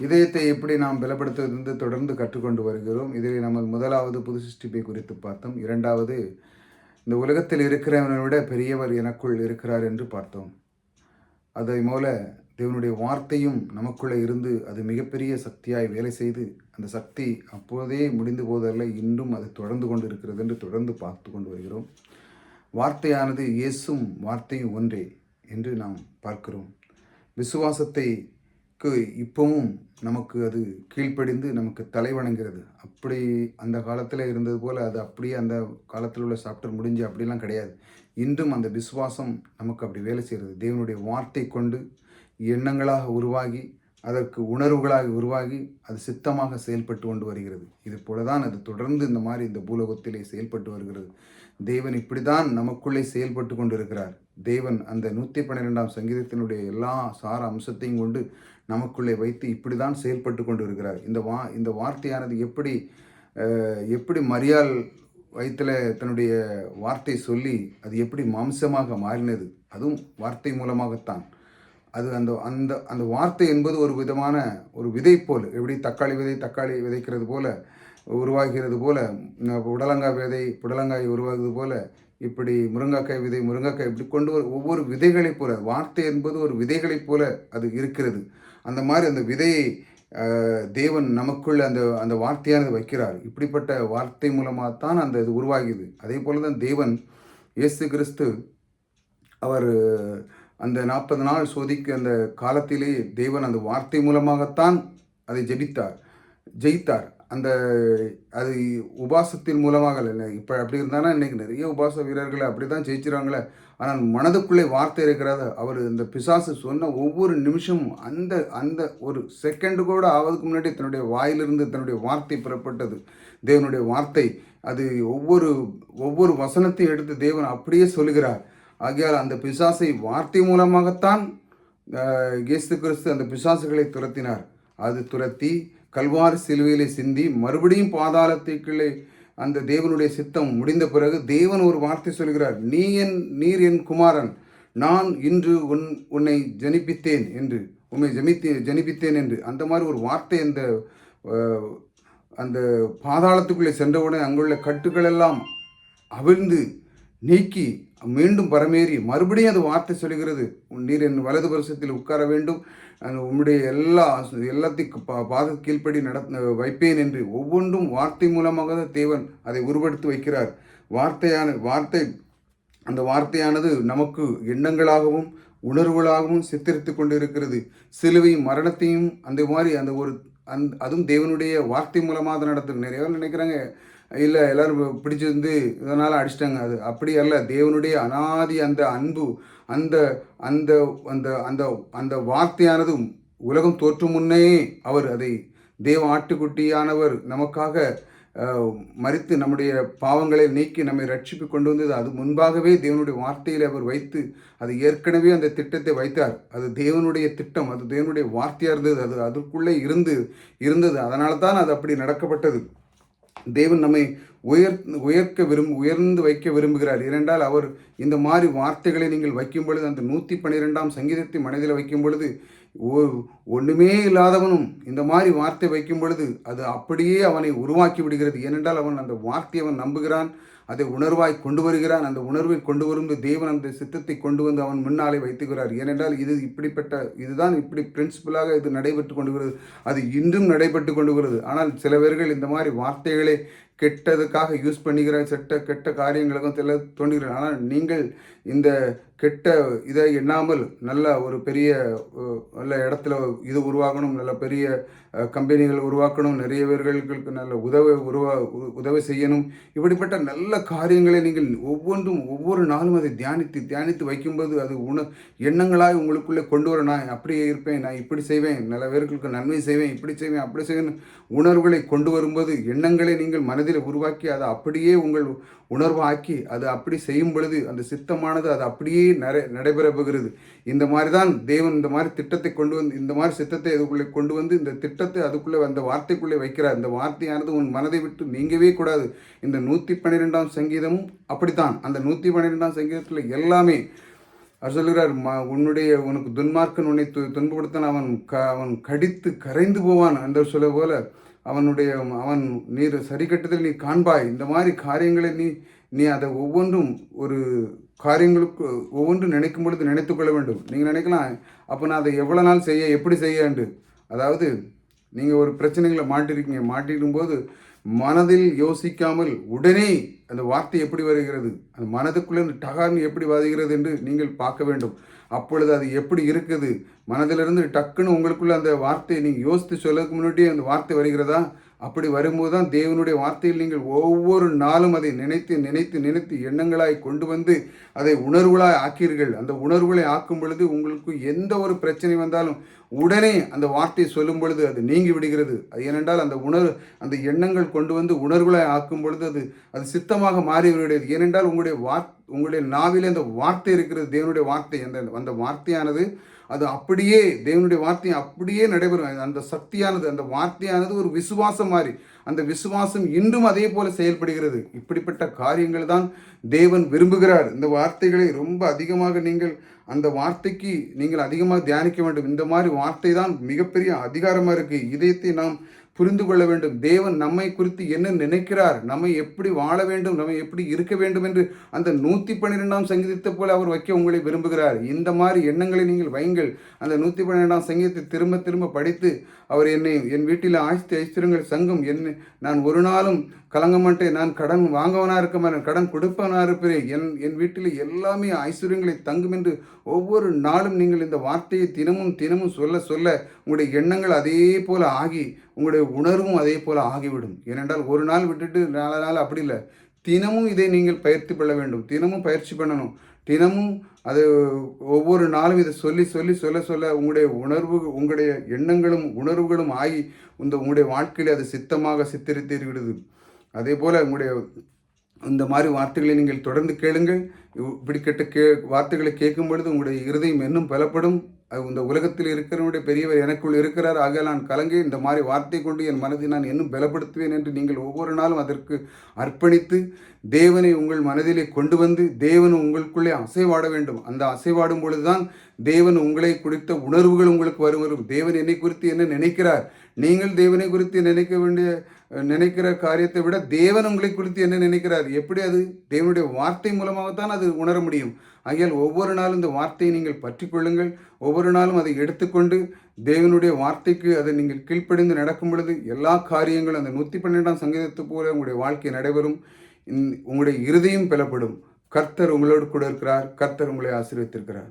இதயத்தை எப்படி நாம் பலப்படுத்துவதென்று தொடர்ந்து கற்றுக்கொண்டு வருகிறோம்? இதில் நம்ம முதலாவது புது சிருஷ்டிப்பை குறித்து பார்த்தோம். இரண்டாவது இந்த உலகத்தில் இருக்கிறவனை விட பெரியவர் எனக்குள் இருக்கிறார் என்று பார்த்தோம். அதை போல தேவனுடைய வார்த்தையும் நமக்குள்ளே இருந்து அது மிகப்பெரிய சக்தியாய் வேலை செய்து அந்த சக்தி அப்போதே முடிந்து போதல்ல இன்றும் அது தொடர்ந்து கொண்டு இருக்கிறது என்று தொடர்ந்து பார்த்து கொண்டு வருகிறோம். வார்த்தையானது இயேசும் வார்த்தையும் ஒன்றே என்று நாம் பார்க்கிறோம். விசுவாசத்தை இப்பவும் நமக்கு அது கீழ்ப்படிந்து நமக்கு தலை வணங்குகிறது. அப்படி அந்த காலத்தில் இருந்தது போல் அது அப்படியே அந்த காலத்தில் உள்ள சாப்டர் முடிஞ்சு அப்படிலாம் கிடையாது. இன்றும் அந்த விசுவாசம் நமக்கு அப்படி வேலை செய்கிறது. தேவனுடைய வார்த்தை கொண்டு எண்ணங்களாக உருவாகி அதற்கு உணர்வுகளாக உருவாகி அது சித்தமாக செயல்பட்டு கொண்டு வருகிறது. இது போல தான் அது தொடர்ந்து இந்த மாதிரி இந்த பூலோகத்திலே செயல்பட்டு வருகிறது. தேவன் இப்படி தான் நமக்குள்ளே செயல்பட்டு கொண்டு இருக்கிறார் தேவன் அந்த நூற்றி பன்னிரெண்டாம் சங்கீதத்தினுடைய எல்லா சார அம்சத்தையும் கொண்டு நமக்குள்ளே வைத்து இப்படி தான் செயல்பட்டு கொண்டு இருக்கிறார் இந்த வா இந்த வார்த்தையானது எப்படி எப்படி மரியாள் வயிற்றில் தன்னுடைய வார்த்தை சொல்லி அது எப்படி மாம்சமாக மாறினது? அதுவும் வார்த்தை மூலமாகத்தான். அது அந்த அந்த அந்த வார்த்தை என்பது ஒரு விதமான ஒரு விதை போல் எப்படி தக்காளி விதை தக்காளி விதைக்கிறது போல உருவாகிறது போல புடலங்காய் விதை புடலங்காய் உருவாகிறது போல இப்படி முருங்கைக்காய் விதை முருங்கைக்காய் இப்படி கொண்டு ஒவ்வொரு விதைகளைப் போல வார்த்தை என்பது ஒரு விதைகளைப் போல அது இருக்கிறது. அந்த மாதிரி அந்த விதையை தேவன் நமக்குள்ள அந்த அந்த வார்த்தையானது வைக்கிறார். இப்படிப்பட்ட வார்த்தை மூலமாக தான் அந்த இது உருவாகியது. அதே போல தான் தேவன் இயேசு கிறிஸ்து அவர் அந்த நாற்பது நாள் சோதிக்கு அந்த காலத்திலே தேவன் அந்த வார்த்தை மூலமாகத்தான் அதை ஜெபித்தார் ஜெயித்தார். அந்த அது உபாசத்தின் மூலமாக இல்லை இப்போ அப்படி இருந்தானா இன்றைக்கி நிறைய உபாச வீரர்களை அப்படி தான் ஜெயிச்சிருவாங்களே ஆனால் மனதுக்குள்ளே வார்த்தை இருக்கிறத அவர் இந்த பிசாசு சொன்ன ஒவ்வொரு நிமிஷமும் அந்த அந்த ஒரு செகண்டு கூட ஆவதுக்கு முன்னாடி தன்னுடைய வாயிலிருந்து தன்னுடைய வார்த்தை புறப்பட்டது. தேவனுடைய வார்த்தை அது ஒவ்வொரு ஒவ்வொரு வசனத்தையும் எடுத்து தேவன் அப்படியே சொல்லுகிறார். ஆகையால் அந்த பிசாசை வார்த்தை மூலமாகத்தான் அஹ், இயேசு கிறிஸ்து அந்த பிசாசுகளை துரத்தினார். அது துரத்தி கல்வார் சிலுவையிலே சிந்தி மறுபடியும் பாதாளத்துக்குள்ளே அந்த தேவனுடைய சித்தம் முடிந்த பிறகு தேவன் ஒரு வார்த்தை சொல்கிறார் நீ என் நீர் என் குமாரன் நான் இன்று உன் உன்னை ஜனிப்பித்தேன் என்று. உன்னை ஜமித்தே ஜனிப்பித்தேன் என்று. அந்த மாதிரி ஒரு வார்த்தை அந்த அந்த பாதாளத்துக்குள்ளே சென்றவுடன் அங்குள்ள கட்டுகளெல்லாம் அவிழ்ந்து நீக்கி மீண்டும் பரமேறி மறுபடியும் அது வார்த்தை சொல்கிறது உன் நீர் என் வலது வருஷத்தில் உட்கார வேண்டும். உம்முடைய எல்லா எல்லாத்தையும் பா பாத கீழ்ப்படி நட வைப்பேன் என்று ஒவ்வொன்றும் வார்த்தை மூலமாக தான் தேவன் அதை உருவெடுத்து வைக்கிறார். வார்த்தையான வார்த்தை அந்த வார்த்தையானது நமக்கு எண்ணங்களாகவும் உணர்வுகளாகவும் சித்தரித்து கொண்டு இருக்கிறது சிலுவையும் மரணத்தையும் அந்த மாதிரி அந்த ஒரு அந் அதுவும் தேவனுடைய வார்த்தை மூலமாக தான் நிறைய நினைக்கிறாங்க இல்லை எல்லோரும் பிடிச்சிருந்து இதனால் அடிச்சிட்டாங்க. அது அப்படி அல்ல. தேவனுடைய அனாதி அந்த அன்பு அந்த அந்த அந்த அந்த அந்த வார்த்தையானது உலகம் தோற்று முன்னே அவர் அதை தேவ ஆட்டுக்குட்டியானவர் நமக்காக மறித்து நம்முடைய பாவங்களை நீக்கி நம்மை ரட்சிப்பு கொண்டு வந்தது. அது முன்பாகவே தேவனுடைய வார்த்தையில் அவர் வைத்து அது ஏற்கனவே அந்த திட்டத்தை வைத்தார். அது தேவனுடைய திட்டம் அது தேவனுடைய வார்த்தையாக இருந்தது. அது அதற்குள்ளே இருந்து இருந்தது. அதனால தான் அது அப்படி நடக்கப்பட்டது. தேவன் நம்மை உயர் உயர்க்க விரும்பு உயர்ந்து வைக்க விரும்புகிறார். இரண்டால் அவர் இந்த மாதிரி வார்த்தைகளை நீங்கள் வைக்கும் பொழுது அந்த நூற்றி பன்னிரெண்டாம் சங்கீதத்தை மனதில் வைக்கும் பொழுது ஒ- இல்லாதவனும் இந்த மாதிரி வார்த்தை வைக்கும் பொழுது அது அப்படியே அவனை உருவாக்கி விடுகிறது. ஏனென்றால் அவன் அந்த வார்த்தையை அவன் நம்புகிறான். அதை உணர்வாய் கொண்டு வருகிறான். அந்த உணர்வை கொண்டு வரும் தேவன் அந்த சித்தத்தை கொண்டு வந்து அவன் முன்னாலே வைத்துகிறார். ஏனென்றால் இது இப்படிப்பட்ட இதுதான் இப்படி பிரின்சிபலாக இது நடைபெற்று கொண்டு வருகிறது அது இன்றும் நடைபெற்று கொண்டு வருகிறது ஆனால் சில பேர்கள் இந்த மாதிரி வார்த்தைகளை கெட்டதுக்காக யூஸ் பண்ணுகிற செட்ட கெட்ட காரியங்களுக்கும் சில தோன்றுகிறார். ஆனால் நீங்கள் இந்த கெட்ட இதை எண்ணாமல் நல்ல ஒரு பெரிய நல்ல இடத்துல இது உருவாக்கணும் நல்ல பெரிய கம்பெனிகள் உருவாக்கணும் நிறைய பேர்களுக்கு நல்ல உதவி உருவா உ- உதவி செய்யணும். இப்படிப்பட்ட நல்ல காரியங்களை நீங்கள் ஒவ்வொன்றும் ஒவ்வொரு நாளும் அதை தியானித்து தியானித்து வைக்கும்போது அது உண எண்ணங்களாய் உங்களுக்குள்ளே கொண்டு வர நான் அப்படியே இருப்பேன் நான் இப்படி செய்வேன் நல்ல பேர்களுக்கு நன்மை செய்வேன் இப்படி செய்வேன் அப்படி செய்வேன் உணர்வுகளை கொண்டு வரும்போது எண்ணங்களை நீங்கள் மனதில் உருவாக்கி அதை அப்படியே உங்கள் உணர்வாக்கி அது அப்படி செய்யும் பொழுது அந்த சித்தமானது அது அப்படியே நிறை நடைபெற போகிறது இந்த மாதிரி தான் தேவன் இந்த மாதிரி திட்டத்தை கொண்டு வந்து இந்த மாதிரி சித்தத்தை அதுக்குள்ளே கொண்டு வந்து இந்த திட்டத்தை அதுக்குள்ளே அந்த வார்த்தைக்குள்ளே வைக்கிறார். இந்த வார்த்தையானது உன் மனதை விட்டு நீங்கவே கூடாது. இந்த நூற்றி பன்னிரெண்டாம் சங்கீதமும் அப்படித்தான். அந்த நூற்றி பன்னிரெண்டாம் சங்கீதத்தில் எல்லாமே அவர் சொல்கிறார் ம உன்னுடைய உனக்கு துன்மார்க்கன் உன்னை து துன்பப்படுத்தான் அவன் க அவன் கடித்து கரைந்து போவான். என்று சொல்ல போல அவனுடைய அவன் நீர் சரி கட்டுதல் நீ காண்பாய். இந்த மாதிரி காரியங்களை நீ நீ அதை ஒவ்வொன்றும் ஒரு காரியங்களுக்கு ஒவ்வொன்றும் நினைக்கும் பொழுது நினைத்துக்கொள்ள வேண்டும். நீங்கள் நினைக்கலாம் அப்போ நான் அதை எவ்வளோ நாள் செய்ய எப்படி செய்யண்டு அதாவது நீங்கள் ஒரு பிரச்சனைகளை மாட்டிருக்கீங்க. மாட்டிடும்போது மனதில் யோசிக்காமல் உடனே அந்த வார்த்தை எப்படி வருகிறது அந்த மனதுக்குள்ளே இந்த டகார்னு எப்படி வருகிறது என்று நீங்கள் பார்க்க வேண்டும். அப்பொழுது அது எப்படி இருக்குது மனதிலிருந்து டக்குன்னு உங்களுக்குள்ள அந்த வார்த்தையை நீங்கள் யோசித்து சொல்லதுக்கு முன்னாடியே அந்த வார்த்தை வருகிறதா? அப்படி வரும்போது தான் தேவனுடைய வார்த்தையில் நீங்கள் ஒவ்வொரு நாளும் அதை நினைத்து நினைத்து நினைத்து எண்ணங்களாய் கொண்டு வந்து அதை உணர்வுகளாய் ஆக்கீர்கள். அந்த உணர்வுகளை ஆக்கும் பொழுது உங்களுக்கு எந்த ஒரு பிரச்சனை வந்தாலும் உடனே அந்த வார்த்தையை சொல்லும் பொழுது அது நீங்கி விடுகிறது. அது ஏனென்றால் அந்த உணர்வு அந்த எண்ணங்கள் கொண்டு வந்து உணர்வுகளாய் ஆக்கும் பொழுது அது அது சித்தமாக மாறிவிடுகிறது ஏனென்றால் உங்களுடைய வார் உங்களுடைய நாவிலே அந்த வார்த்தை இருக்கிறது. தேவனுடைய வார்த்தை அந்த அந்த வார்த்தையானது அது அப்படியே தேவனுடைய வார்த்தை அப்படியே நடைபெறும். அந்த சக்தியானது அந்த வார்த்தையானது ஒரு விசுவாசம் மாதிரி. அந்த விசுவாசம் இன்றும் அதே போல செயல்படுகிறது. இப்படிப்பட்ட காரியங்கள் தான் தேவன் விரும்புகிறார். இந்த வார்த்தைகளை ரொம்ப அதிகமாக நீங்கள் அந்த வார்த்தைக்கு நீங்கள் அதிகமாக தியானிக்க வேண்டும். இந்த மாதிரி வார்த்தை தான் மிகப்பெரிய அதிகாரமாக இருக்குது இதயத்தை நாம் புரிந்து கொள்ள வேண்டும். தேவன் நம்மை குறித்து என்ன நினைக்கிறார்? நம்மை எப்படி வாழ வேண்டும்? நம்மை எப்படி இருக்க வேண்டும் என்று அந்த நூற்றி பன்னிரெண்டாம் சங்கீதத்தை போல அவர் வைக்க உங்களை விரும்புகிறார். இந்த மாதிரி எண்ணங்களை நீங்கள் வைங்கள் அந்த நூற்றி பன்னிரெண்டாம் சங்கீதத்தை திரும்ப திரும்ப படித்து அவர் என்னை என் வீட்டில் ஆஸ்தி ஐஸ்வரியங்கள் சங்கம். என்ன நான் ஒரு நாளும் கலங்க மாட்டேன். நான் கடன் வாங்கவனாக இருக்க மாட்டேன். கடன் கொடுப்பவனாக இருப்பேன். என் என் வீட்டில் எல்லாமே ஐஸ்வர்யங்களை தங்கும் என்று ஒவ்வொரு நாளும் நீங்கள் இந்த வார்த்தையை தினமும் தினமும் சொல்ல சொல்ல உங்களுடைய எண்ணங்கள் அதே போல ஆகி உங்களுடைய உணர்வும் அதே போல் ஆகிவிடும். ஏனென்றால் ஒரு நாள் விட்டுட்டு நாலு நாள் அப்படி இல்லை. தினமும் இதை நீங்கள் பயிற்சி கொள்ள வேண்டும். தினமும் பயிற்சி பண்ணணும். தினமும் அது ஒவ்வொரு நாளும் இதை சொல்லி சொல்லி சொல்ல சொல்ல உங்களுடைய உணர்வு உங்களுடைய எண்ணங்களும் உணர்வுகளும் ஆகி இந்த உங்களுடைய வாழ்க்கையில் அது சித்தமாக சித்தரித்து விடுது. அதே போல் உங்களுடைய இந்த மாதிரி வார்த்தைகளை நீங்கள் தொடர்ந்து கேளுங்கள். இப்படி கெட்ட கே வார்த்தைகளை கேட்கும் பொழுது உங்களுடைய இருதயம் இன்னும் பலப்படும். இந்த உலகத்தில் இருக்கிறவனுடைய பெரியவர் எனக்குள் இருக்கிறார். ஆக நான் கலங்கி இந்த மாதிரி வார்த்தை கொண்டு என் மனதை நான் இன்னும் பலப்படுத்துவேன் என்று நீங்கள் ஒவ்வொரு நாளும் அதற்கு அர்ப்பணித்து தேவனை உங்கள் மனதிலே கொண்டு வந்து தேவன் உங்களுக்குள்ளே அசைவாட வேண்டும். அந்த அசைவாடும் பொழுதுதான் தேவன் உங்களை குறித்த உணர்வுகள் உங்களுக்கு வரும் வரும். தேவன் என்னை குறித்து என்ன நினைக்கிறார்? நீங்கள் தேவனை குறித்து நினைக்க வேண்டிய நினைக்கிற காரியத்தை விட தேவன் உங்களை குறித்து என்ன நினைக்கிறார்? எப்படி அது? தேவனுடைய வார்த்தை மூலமாகத்தான் அது உணர முடியும். ஆகையால் ஒவ்வொரு நாளும் இந்த வார்த்தையை நீங்கள் பற்றி கொள்ளுங்கள். ஒவ்வொரு நாளும் அதை எடுத்துக்கொண்டு தேவனுடைய வார்த்தைக்கு அதை நீங்கள் கீழ்ப்படிந்து நடக்கும் பொழுது எல்லா காரியங்களும் அந்த நூற்றி பன்னெண்டாம் சங்கீதத்தை போல உங்களுடைய வாழ்க்கை நடைபெறும். உங்களுடைய இருதயம் பெலப்படும். கர்த்தர் உங்களோடு கூட இருக்கிறார். கர்த்தர் உங்களை ஆசீர்வித்திருக்கிறார்